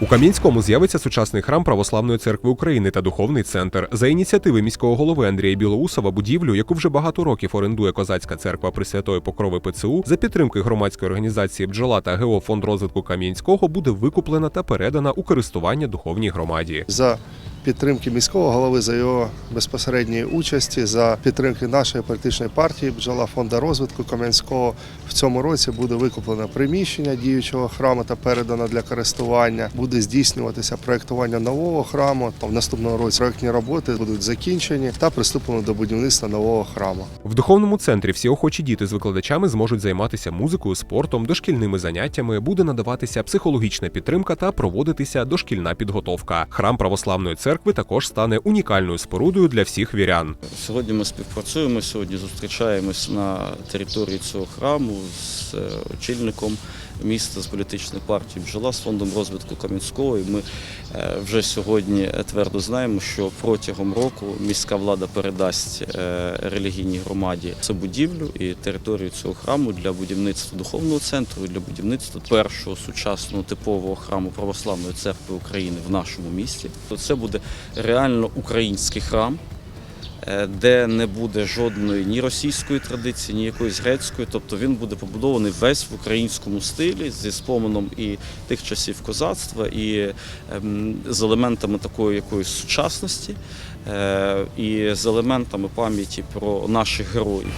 У Кам'янському з'явиться сучасний храм Православної церкви України та духовний центр. За ініціативи міського голови Андрія Білоусова будівлю, яку вже багато років орендує козацька церква Пресвятої Покрови ПЦУ, за підтримки громадської організації Бджола та ГО фонд розвитку Кам'янського буде викуплена та передана у користування духовній громаді. за підтримки міського голови, за його безпосередньої участі, за підтримки нашої політичної партії бджола фонду розвитку Кам'янського в цьому році буде викуплено приміщення діючого храму та передано для користування. Буде здійснюватися проектування нового храму. В наступному році проектні роботи будуть закінчені та приступлено до будівництва нового храму. В духовному центрі всі охочі діти з викладачами зможуть займатися музикою, спортом, дошкільними заняттями, буде надаватися психологічна підтримка та проводитися дошкільна підготовка. Храм православної церкви також стане унікальною спорудою для всіх вірян. Сьогодні ми співпрацюємо. Сьогодні зустрічаємось на території цього храму з е, очільником міста з політичної партії бджола з фондом розвитку Кам'янського. І ми е, вже сьогодні твердо знаємо, що протягом року міська влада передасть е, релігійній громаді цю будівлю і територію цього храму для будівництва духовного центру для будівництва першого сучасного типового храму православної церкви України в нашому місті. То це буде реально український храм е, де не буде жодної ні російської традиції, ні якоїсь грецької. Тобто він буде побудований весь в українському стилі зі споменом і тих часів козацтва, і ем, з елементами такої якоїсь сучасності, е, і з елементами пам'яті про наших героїв.